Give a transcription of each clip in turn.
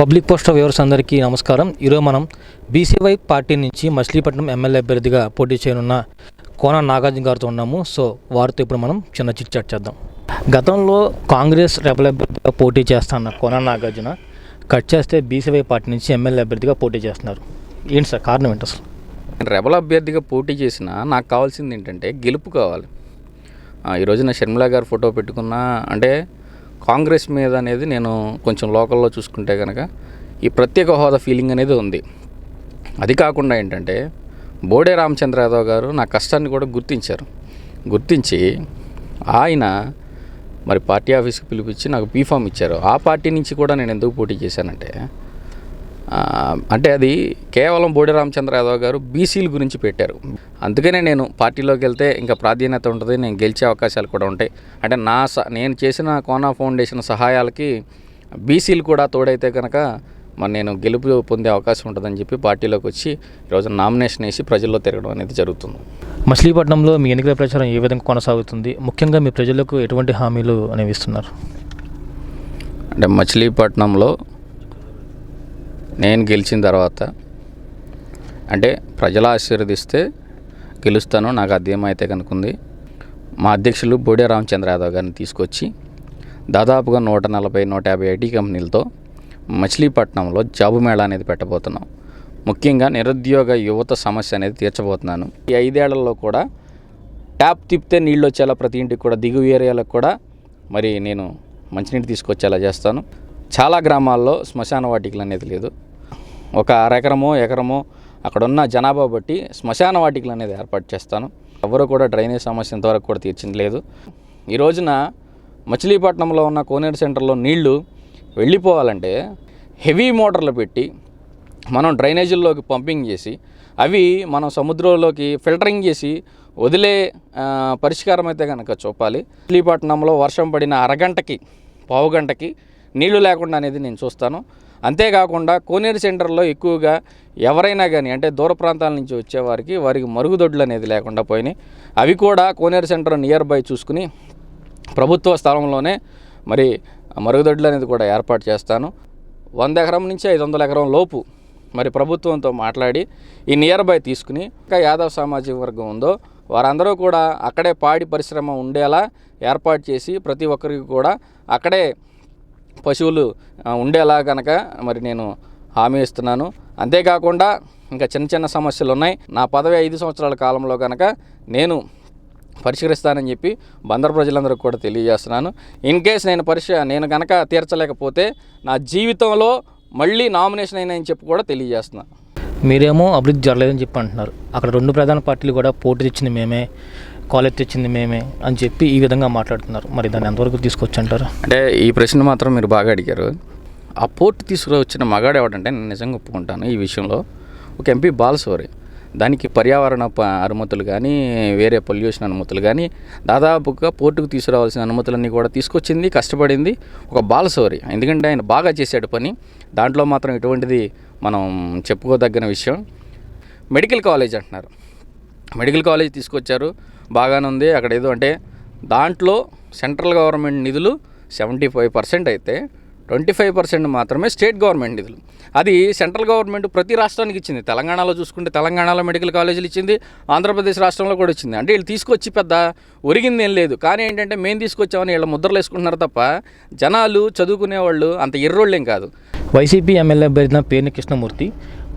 Public post of viewers అందరికీ నమస్కారం. ఈరోజు మనం బీసీవై పార్టీ నుంచి మచిలీపట్నం ఎమ్మెల్యే అభ్యర్థిగా పోటీ చేయనున్న కోన నాగార్జున గారితో ఉన్నాము. సో వారితో ఇప్పుడు మనం చిన్న చిట్ చాట్ చేద్దాం. గతంలో కాంగ్రెస్ రెబల్ అభ్యర్థిగా పోటీ చేస్తాన్న కోన నాగార్జున కట్ చేస్తే బీసీవై పార్టీ నుంచి ఎమ్మెల్యే అభ్యర్థిగా పోటీ చేస్తున్నారు. ఏంటి సార్? కారణం ఏంటి అసలు? రెబల్ అభ్యర్థిగా పోటీ చేసిన నాకు కావాల్సింది ఏంటంటే గెలుపు కావాలి. ఆ, ఈ రోజున షర్మిల గారు ఫోటో పెట్టుకున్నా అంటే కాంగ్రెస్ మీద అనేది నేను కొంచెం లోకల్లో చూసుకుంటే కనుక ఈ ప్రత్యేక హోదా ఫీలింగ్ అనేది ఉంది. అది కాకుండా ఏంటంటే బోడే రామచంద్ర యాదవ్ గారు నా కష్టాన్ని కూడా గుర్తించారు. గుర్తించి ఆయన మరి పార్టీ ఆఫీస్కి పిలిపించి నాకు పీఫామ్ ఇచ్చారు. ఆ పార్టీ నుంచి కూడా నేను ఎందుకు పోటీ చేశానంటే అంటే అది కేవలం బోడి రామచంద్ర యాదవ్ గారు బీసీల గురించి పెట్టారు. అందుకనే నేను పార్టీలోకి వెళ్తే ఇంకా ప్రాధాన్యత ఉంటుంది నేను గెలిచే అవకాశాలు కూడా ఉంటాయి. అంటే నా స నేను చేసిన కోనా ఫౌండేషన్ సహాయాలకి బీసీలు కూడా తోడైతే కనుక మరి నేను గెలుపు పొందే అవకాశం ఉంటుందని చెప్పి పార్టీలోకి వచ్చి ఈరోజు నామినేషన్ వేసి ప్రజల్లో తిరగడం అనేది జరుగుతుంది. మచిలీపట్నంలో మీ ఎన్నికల ప్రచారం ఏ విధంగా కొనసాగుతుంది? ముఖ్యంగా మీ ప్రజలకు ఎటువంటి హామీలు అనేవి ఇస్తున్నారు? అంటే మచిలీపట్నంలో నేను గెలిచిన తర్వాత అంటే ప్రజలు ఆశీర్వదిస్తే గెలుస్తాను నాకు అధ్యయమైతే అయితే కనుకుంది మా అధ్యక్షులు బోడే రామచంద్ర యాదవ్ గారిని తీసుకొచ్చి దాదాపుగా నూట నలభై నూట యాభై ఐటీ కంపెనీలతో మచిలీపట్నంలో జాబు మేళా అనేది పెట్టబోతున్నాం. ముఖ్యంగా నిరుద్యోగ యువత సమస్య అనేది తీర్చబోతున్నాను. ఈ ఐదేళ్ళలో కూడా ట్యాప్ తిప్పితే నీళ్ళు వచ్చేలా ప్రతి ఇంటికి కూడా దిగువ ఏరియాలకు కూడా మరి నేను మంచినీటి తీసుకొచ్చేలా చేస్తాను. చాలా గ్రామాల్లో శ్మశాన వాటికలు అనేది లేదు. ఒక అరెకరమో ఎకరమో అక్కడున్న జనాభా బట్టి శ్మశాన వాటికలు అనేది ఏర్పాటు చేస్తాను. ఎవరు కూడా డ్రైనేజ్ సమస్య ఇంతవరకు కూడా తీర్చింది లేదు ఈ రోజున మచిలీపట్నంలో ఉన్న కోనేరు సెంటర్లో నీళ్ళు వెళ్ళిపోవాలంటే హెవీ మోటార్లు పెట్టి మనం డ్రైనేజీల్లోకి పంపింగ్ చేసి అవి మనం సముద్రంలోకి ఫిల్టరింగ్ చేసి వదిలే పరిష్కారం అయితే కనుక చూపాలి. మచిలీపట్నంలో వర్షం పడిన అరగంటకి పావు గంటకి నీళ్ళు లేకుండా అనేది నేను చూస్తాను. అంతేకాకుండా కోనేరు సెంటర్లో ఎక్కువగా ఎవరైనా కానీ అంటే దూర ప్రాంతాల నుంచి వచ్చేవారికి వారికి మరుగుదొడ్లు అనేది లేకుండా పోయినాయి. అవి కూడా కోనేరు సెంటర్ నియర్ బై చూసుకుని ప్రభుత్వ స్థలంలోనే మరి మరుగుదొడ్లు అనేది కూడా ఏర్పాటు చేస్తాను. వంద ఎకరం నుంచి ఐదు వందల ఎకరం లోపు మరి ప్రభుత్వంతో మాట్లాడి ఈ నియర్ బై తీసుకుని ఇంకా యాదవ్ సామాజిక వర్గం ఉందో వారందరూ కూడా అక్కడే పాడి పరిశ్రమ ఉండేలా ఏర్పాటు చేసి ప్రతి ఒక్కరికి కూడా అక్కడే పశువులు ఉండేలా కనుక మరి నేను హామీ ఇస్తున్నాను. అంతేకాకుండా ఇంకా చిన్న చిన్న సమస్యలు ఉన్నాయి నా పదవి ఐదు సంవత్సరాల కాలంలో కనుక నేను పరిష్కరిస్తానని చెప్పి బందర్ ప్రజలందరికీ కూడా తెలియజేస్తున్నాను. ఇన్ కేస్ నేను పరిశ నేను కనుక తీర్చలేకపోతే నా జీవితంలో మళ్ళీ నామినేషన్ అయినా చెప్పి కూడా తెలియజేస్తున్నాను మీరేమో అభివృద్ధి జరగలేదని చెప్పి అంటున్నారు. అక్కడ రెండు ప్రధాన పార్టీలు కూడా పోటీ తెచ్చింది మేమే. కాలేజ్ తెచ్చింది మేమే అని చెప్పి ఈ విధంగా మాట్లాడుతున్నారు. మరి దాన్ని ఎంతవరకు తీసుకొచ్చి అంటారు అంటే ఈ ప్రశ్న మాత్రం మీరు బాగా అడిగారు. ఆ పోర్టు తీసుకువచ్చిన మగాడు ఎవడంటే నేను నిజంగా ఒప్పుకుంటాను ఈ విషయంలో. ఒక ఎంపీ బాలసోరి దానికి పర్యావరణ ప- అనుమతులు కానీ వేరే పొల్యూషన్ అనుమతులు కానీ దాదాపుగా పోర్టుకు తీసుకురావాల్సిన అనుమతులన్నీ కూడా తీసుకొచ్చింది కష్టపడింది ఒక బాలసోరి ఎందుకంటే ఆయన బాగా చేశాడు పని. దాంట్లో మాత్రం ఎటువంటిది మనం చెప్పుకోదగిన విషయం. మెడికల్ కాలేజ్ అంటున్నారు. మెడికల్ కాలేజ్ తీసుకొచ్చారు. బాగానే ఉంది అక్కడ ఏదో అంటే దాంట్లో సెంట్రల్ గవర్నమెంట్ నిధులు సెవెంటీ ఫైవ్ పర్సెంట్ అయితే ట్వంటీ ఫైవ్ పర్సెంట్ మాత్రమే స్టేట్ గవర్నమెంట్ నిధులు. అది సెంట్రల్ గవర్నమెంట్ ప్రతి రాష్ట్రానికి ఇచ్చింది. తెలంగాణలో చూసుకుంటే తెలంగాణలో మెడికల్ కాలేజీలు ఇచ్చింది ఆంధ్రప్రదేశ్ రాష్ట్రంలో కూడా ఇచ్చింది. అంటే వీళ్ళు తీసుకొచ్చి పెద్ద ఒరిగింది ఏం లేదు. కానీ ఏంటంటే మేము తీసుకొచ్చామని వీళ్ళ ముద్రలు వేసుకుంటున్నారు తప్ప జనాలు చదువుకునే వాళ్ళు అంత ఎర్రోళ్ళేం కాదు. వైసీపీ ఎమ్మెల్యే అభ్యర్థిన పేర్ని కృష్ణమూర్తి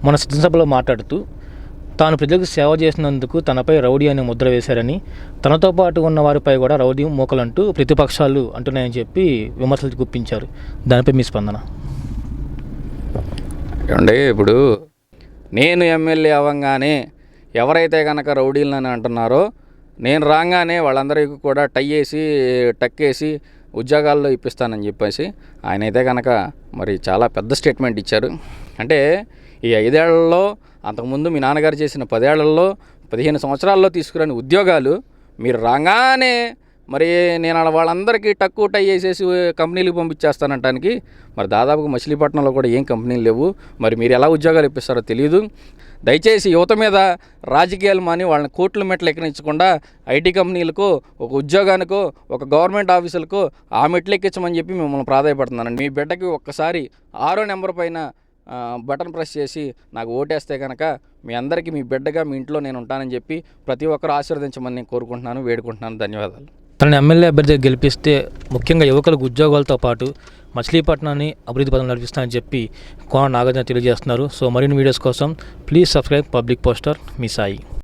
మన సభలో మాట్లాడుతూ తాను ప్రజలకు సేవ చేసినందుకు తనపై రౌడీ అనే ముద్ర వేశారని తనతో పాటు ఉన్న వారిపై కూడా రౌడీ మూకలంటూ ప్రతిపక్షాలు అంటున్నాయని చెప్పి విమర్శలు గుప్పించారు. దానిపై మీ స్పందన? ఏమండి ఇప్పుడు నేను ఎమ్మెల్యే అవ్వగానే ఎవరైతే కనుక రౌడీలని అంటున్నారో నేను రాగానే వాళ్ళందరికీ కూడా టై వేసి టక్కేసి ఉద్యోగాల్లో ఇప్పిస్తానని చెప్పేసి ఆయన అయితే కనుక మరి చాలా పెద్ద స్టేట్మెంట్ ఇచ్చారు. అంటే ఈ ఐదేళ్ళలో అంతకుముందు మీ నాన్నగారు చేసిన పదేళ్ళలో పదిహేను సంవత్సరాల్లో తీసుకురాని ఉద్యోగాలు మీరు రాగానే మరి నేను అలా వాళ్ళందరికీ టక్కు టై వేసేసి కంపెనీలకు పంపించేస్తానంటానికి మరి దాదాపుగా మచిలీపట్నంలో కూడా ఏం కంపెనీలు లేవు. మరి మీరు ఎలా ఉద్యోగాలు ఇప్పిస్తారో తెలియదు దయచేసి యువత మీద రాజకీయాలు మాని వాళ్ళని కోట్ల మెట్లు ఎక్కనించకుండా ఐటీ కంపెనీలకు ఒక ఉద్యోగానికో ఒక గవర్నమెంట్ ఆఫీసులకు ఆ మెట్లు ఎక్కించమని చెప్పి మిమ్మల్ని ప్రాధాయపడుతున్నానండి. మీ బిడ్డకి ఒక్కసారి ఆరో నెంబర్ పైన బటన్ ప్రెస్ చేసి నాకు ఓటేస్తే కనుక మీ అందరికీ మీ బిడ్డగా మీ ఇంట్లో నేను ఉంటానని చెప్పి ప్రతి ఒక్కరు ఆశీర్వదించమని నేను కోరుకుంటున్నాను వేడుకుంటున్నాను. ధన్యవాదాలు. తనని ఎమ్మెల్యే అభ్యర్థిగా గెలిపిస్తే ముఖ్యంగా యువకులకు ఉద్యోగాలతో పాటు మచిలీపట్నాన్ని అభివృద్ధి పథం నడిపిస్తానని చెప్పి కోన నాగార్జున తెలియజేస్తున్నారు. సో మరిన్ని వీడియోస్ కోసం ప్లీజ్ సబ్స్క్రైబ్ పబ్లిక్ పోస్టర్ మీ సాయి.